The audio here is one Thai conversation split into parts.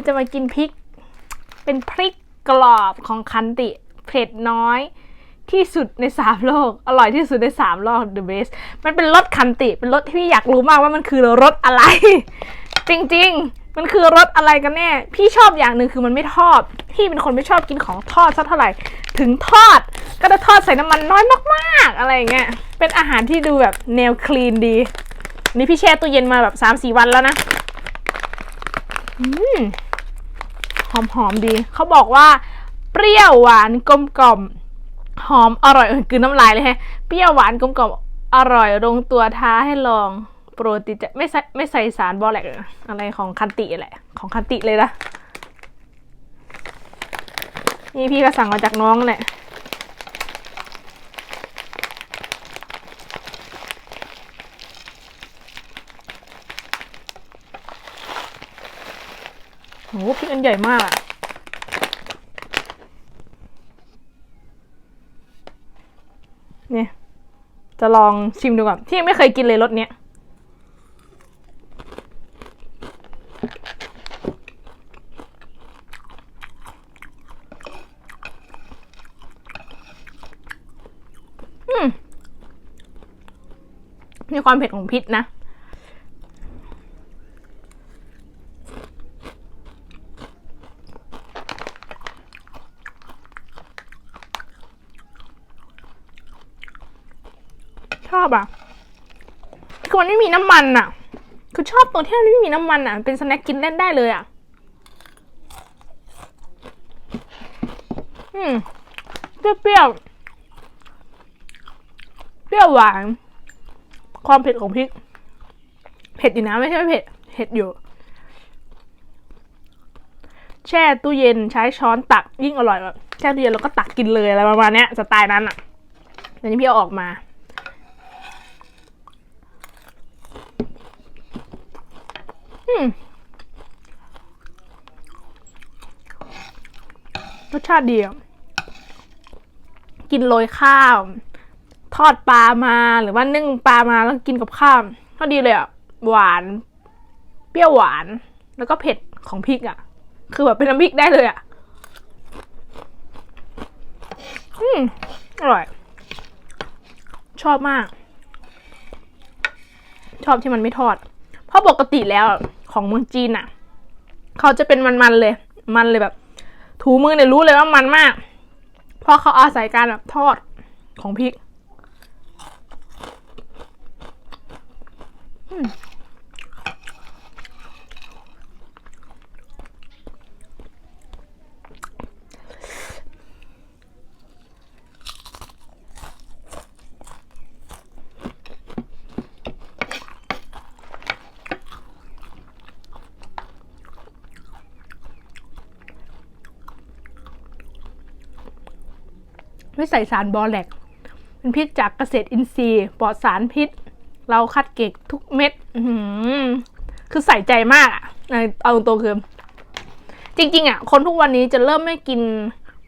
นี้จะมากินพริก เป็นพริกกรอบของคันติ เผ็ดน้อยที่สุดในสามโลก อร่อยที่สุดในสามโลก the best มันเป็นรสคันติ เป็นรสที่พี่อยากรู้มากว่ามันคือรสอะไร จริงๆ มันคือรสอะไรกันแน่ พี่ชอบอย่างหนึ่งคือมันไม่ทอด พี่เป็นคนไม่ชอบกินของทอดสักเท่าไหร่ ถึงทอด ก็จะทอดใส่น้ำมันน้อยมากๆ อะไรเงี้ย เป็นอาหารที่ดูแบบแนวคลีนดี นี่พี่แช่ตู้เย็นมาแบบสามสี่วันแล้วนะ อืม หอมหอมๆดี เขาบอกว่าเปรี้ยวหวานกลมกล่อมหอมอร่อยคือน้ำลายเลยฮะเปรี้ยวหวานกลมกล่อมอร่อยลงตัวท้าให้ลองโปรตีจะไม่ใส่ไม่ใส่สารบอแลกอะไรของคันติแหละ ของคันติเลยนะนี่พี่ก็สั่งมาจากน้องแหละ พริกอันใหญ่มากอะเนี่ย จะลองชิมดูก่อน ที่ยังไม่เคยกินเลยรสเนี้ยอืมมีความเผ็ดของพริกนะ ชอบอะ คือ มันไม่มีน้ำมันอะคือชอบตรงที่มันไม่มีน้ำมันอะเป็นสแน็คกินเล่นได้เลยอะอืมเปรี้ยวเปรี้ยวหวาน ความเผ็ดของพริก เผ็ดอยู่นะไม่ใช่ไม่เผ็ดเผ็ดอยู่ แช่ตู้เย็นใช้ช้อนตักยิ่งอร่อยแบบแช่ตู้เย็นแล้วก็ตักกินเลยอะไรประมาณเนี้ยสไตล์นั้นอะเดี๋ยวนี้พี่เอาออกมา อืม รสชาติดีอะกินโรยข้าว ทอดปลามาหรือว่านึ่งปลามาแล้วกินกับข้าวก็ดีเลยอะ หวาน เปรี้ยวหวาน แล้วก็เผ็ดของพริกอะ คือแบบเป็นน้ำพริกได้เลยอะ อืมอร่อย ชอบมาก ชอบที่มันไม่ทอด เพราะปกติแล้ว ของเมืองจีนอะ เขาจะเป็นมันๆเลย มันเลยแบบ ถูมือเนี่ยรู้เลยว่ามันมาก เพราะเขาอาศัยการแบบทอดของพริก ไม่ใส่สารบอแลกเป็นพิษจากเกษตรอินทรีย์ปลอดสารพิษ เราคัดเก็บทุกเม็ดคือใส่ใจมากอะเอาตรงๆคือจริง ๆอะคนทุกวันนี้จะเริ่มไม่กิน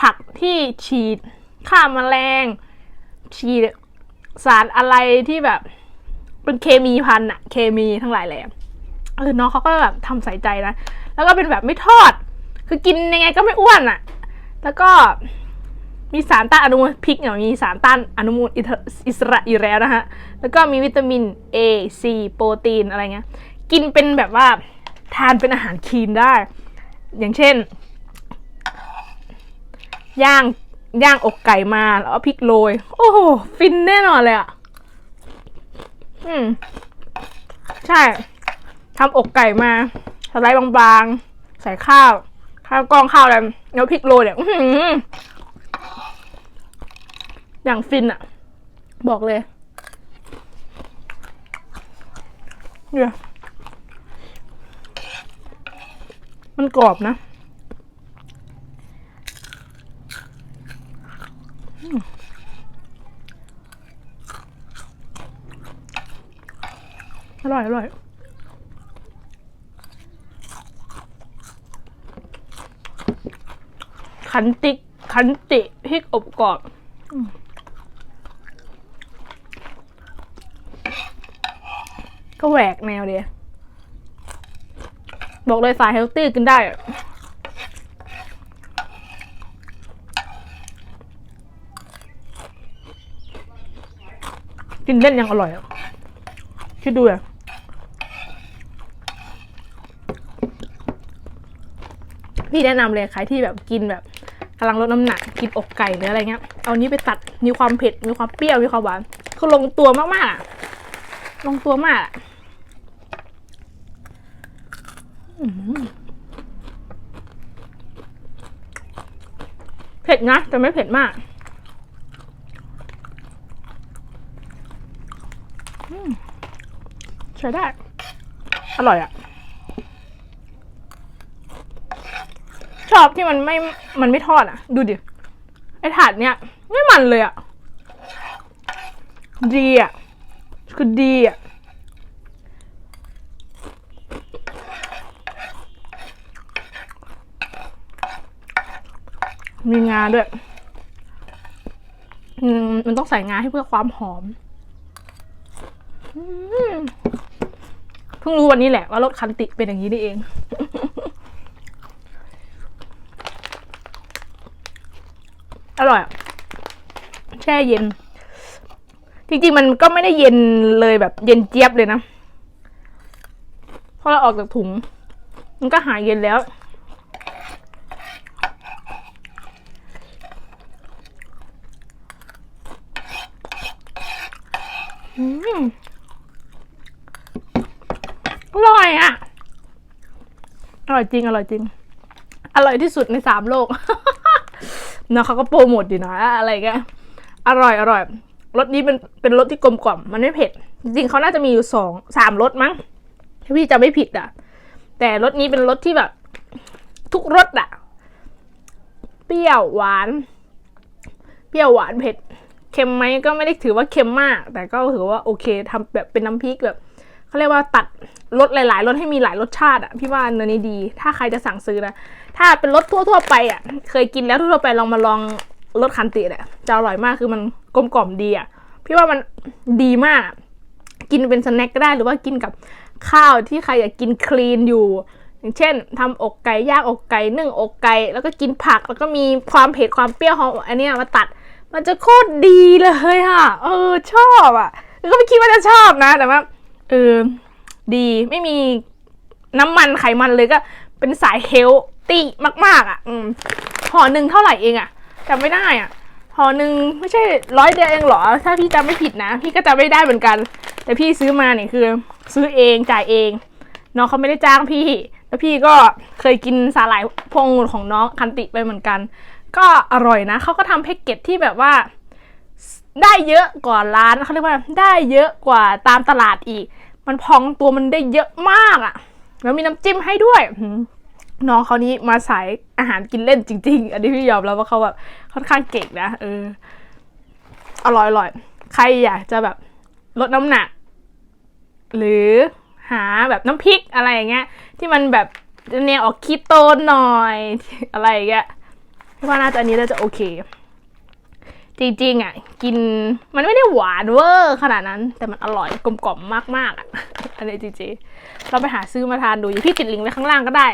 ผักที่ฉีดฆ่าแมลงฉีดสารอะไรที่แบบ เป็นเคมีพันอะเคมีทั้งหลายแหละเออน้องเขาก็แบบทำใส่ใจนะ แล้วก็เป็นแบบไม่ทอด คือกินยังไงก็ไม่อ้วนอะแล้วก็ มีสารต้านอนุมูลพริกเนี่ยมีสารต้านอนุมูลอิสระอยู่แล้วนะฮะ แล้วก็มีวิตามิน A C โปรตีนอะไรเงี้ย กินเป็นแบบว่าทานเป็นอาหารคลีนได้ อย่างเช่น ย่างย่างอกไก่มาแล้วพริกโรย โอ้โห ฟินแน่นอนเลยอะ อืม ใช่ทำอกไก่มาสไลด์บางๆ ใส่ข้าว ข้าวกล้องข้าวอะไรแล้วพริกโรยเนี่ย อย่างฟินอะบอกเลยเนี่ยมันกรอบนะอร่อย อร่อย ขันติขันติพริกอบกรอบ ก็แหวกแนวเดียบอกเลยสายเฮลตี้กินได้ กินเล่นยังอร่อยอะคิดดูอะพี่แนะนำเลยใครที่แบบกินแบบกำลังลดน้ำหนักกินอกไก่หรืออะไรเงี้ย เอานี้ไปตัดมีความเผ็ด มีความเปรี้ยว มีความหวาน คือลงตัวมากๆอะลงตัวมากอะอื้อหือ เผ็ดนะแต่ไม่เผ็ดมากใช้ได้ อร่อยอะชอบที่มันไม่ มันไม่ทอดอะ ดูดิ ไอถาดเนี้ยไม่มันเลยอะ ดีอะ คือดีอะ มีงาด้วยอืมมันต้องใส่งาให้เพื่อความหอมเพิ่งรู้วันนี้แหละว่ารสคันติเป็นอย่างนี้นี่เอง อร่อยอะแช่เย็น จริงๆ มันก็ไม่ได้เย็นเลยแบบ เย็นเจี๊ยบเลยนะพอเราออกจากถุง มันก็หายเย็นแล้ว อร่อยอะ อร่อยจริง อร่อยจริง อร่อยที่สุดในสามโลกเนาะเขาก็โปรโมทอยู่นะอะไรแกอร่อยอร่อยรสนี้เป็นเป็นรสที่กลมกล่อมมันไม่เผ็ด จริงเขาน่าจะมีอยู่สองสามรสมั้งถ้าพี่จะไม่ผิดอะ แต่รสนี้เป็นรสที่แบบ ทุกรสอะ เปรี้ยวหวาน เปรี้ยวหวานเผ็ด เค็มไหมก็ไม่ได้ถือว่าเค็มมาก แต่ก็ถือว่าโอเคทำแบบเป็นน้ำพริกแบบเขาเรียกว่าตัดรสหลาย ๆรสให้มีหลายรสชาติอะพี่ว่าเนยนี้ดี ถ้าใครจะสั่งซื้อนะ ถ้าเป็นรสทั่ว ๆ ไปอะ เคยกินแล้วทั่ว ๆ ไปลองมาลองรสคันติเนี่ยจะอร่อยมากคือมันกลมกล่อมดีอะพี่ว่ามันดีมาก กินเป็นสแน็คก็ได้หรือว่ากินกับข้าวที่ใครอยากกินคลีนอยู่ อย่างเช่นทำอกไก่ย่างอกไก่นึ่งอกไก่แล้วก็กินผักแล้วก็มีความเผ็ดความเปรี้ยวของอันนี้มาตัด มันจะโคตรดีเลยอะเออชอบอะก็ไม่คิดว่าจะชอบนะ แต่ว่าเออดีไม่มีน้ำมันไขมันเลยก็เป็นสายเฮลตี้มาก ๆ อะ อืมห่อหนึ่งเท่าไหร่เองอะจำไม่ได้อะห่อหนึ่งไม่ใช่ร้อยเดียวเองเหรอ ถ้าพี่จำไม่ผิดนะ พี่ก็จำไม่ได้เหมือนกัน แต่พี่ซื้อมาเนี่ยคือ ซื้อเองจ่ายเองน้องเขาไม่ได้จ้างพี่ แล้วพี่ก็เคยกินสาหร่ายพวงของน้องคันติไปเหมือนกัน ก็อร่อยนะ เขาก็ทำแพ็กเกจที่แบบว่า ได้เยอะกว่าร้านเขาเรียกว่าได้เยอะกว่าตามตลาดอีก มันพองตัวมันได้เยอะมากอะ่ะ แล้วมีน้ำจิ้มให้ด้วยน้องเขานี้มาสายอาหารกินเล่นจริง ๆ อันนี้พี่ยอมแล้วว่าเขาแบบค่อนข้างเก่งนะเอออร่อยอร่อยใครอยากจะแบบลดน้ำหนัก หรือหาแบบน้ำพริกอะไรอย่างเงี้ย ที่มันแบบแนวออกคีโตนหน่อยอะไรอย่างเงี้ย ว่าน่าจะอันนี้น่าจะโอเค จริงๆอะ กินมันไม่ได้หวานเวอร์ขนาดนั้น แต่มันอร่อยกลมกล่อมมากๆอะอันนี้จริงๆเราไปหาซื้อมาทานดูอยู่พี่ติดลิงก์ไว้ข้างล่างก็ได้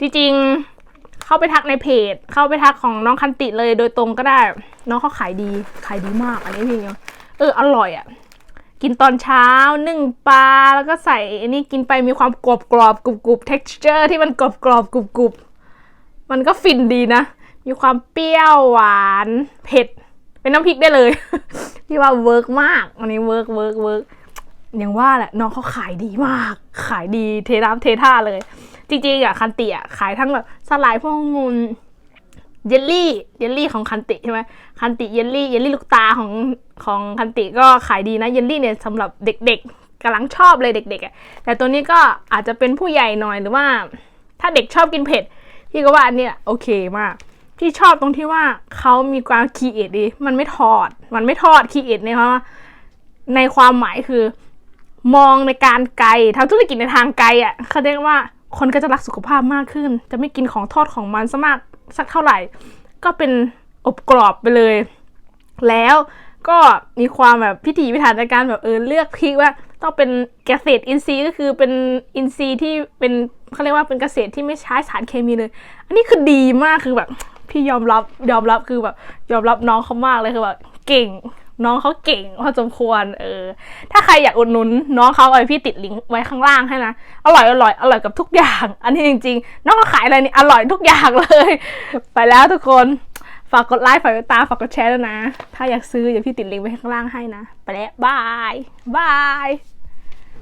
จริงๆ เข้าไปทักในเพจ เข้าไปทักของน้องคันติเลยโดยตรงก็ได้ น้องเขาขายดีขายดีมาก อันนี้พี่เนี่ยเอออร่อยอะกินตอนเช้านึ่งปลาแล้วก็ใส่อันนี้กินไปมีความกรอบกรอบกรุบกรุบ texture ที่มันกรอบกรอบกรุบกรุบมันก็ฟินดีนะ มีความเปรี้ยวหวานเผ็ด เป็นน้ำพริกได้เลยพี่ว่าเวิร์กมากอันนี้เวิร์กเวิร์กเวิร์กอย่างว่าแหละน้องเขาขายดีมาก ขายดีเทน้ำเทท่าเลย จริงๆอะคันติอะขายทั้งแบบสลายพวกงูนเยลลี่เยลลี่ของคันติใช่ไหมคันติเยลลี่เยลลี่ลูกตาของของคันติก็ขายดีนะเยลลี่เนี่ยสำหรับเด็กๆกำลังชอบเลยเด็กๆอะแต่ตัวนี้ก็อาจจะเป็นผู้ใหญ่หน่อยหรือว่า ถ้าเด็กชอบกินเผ็ดพี่ก็ว่าอันนี้โอเคมาก ที่ชอบตรงที่ว่าเขามีความคีเอทดี มันไม่ทอด มันไม่ทอดคีเอทเนี่ยเพราะในความหมายคือ มองในการไกลทำธุรกิจในทางไกลอะเขาเรียกว่าคนก็จะรักสุขภาพมากขึ้น จะไม่กินของทอดของมันซะมากสักเท่าไหร่ ก็เป็นอบกรอบไปเลย แล้วก็มีความแบบพิถีพิถันในการแบบเออเลือกพริกว่าต้องเป็นเกษตรอินทรีย์ก็คือเป็นอินทรีย์ที่เป็นเขาเรียกว่าเป็นเกษตรที่ไม่ใช้สารเคมีเลย อันนี้คือดีมากคือแบบ พี่ยอมรับยอมรับคือแบบยอมรับน้องเขามากเลยคือแบบเก่ง น้องเขาเก่งพอสมควร เออ ถ้าใครอยากอุดหนุน น้องเขาเอาพี่ติดลิงก์ไว้ข้างล่างให้นะอร่อยอร่อยอร่อยกับทุกอย่าง อันนี้จริง ๆ น้องเขาขายอะไรนี่อร่อยทุกอย่างเลย ไปแล้วทุกคนฝากกดไลค์ฝากกดติดตามฝากกดแชร์ด้วยนะ ถ้าอยากซื้อเดี๋ยวพี่ติดลิงก์ไว้ข้างล่างให้นะ ไปแล้วบาย บาย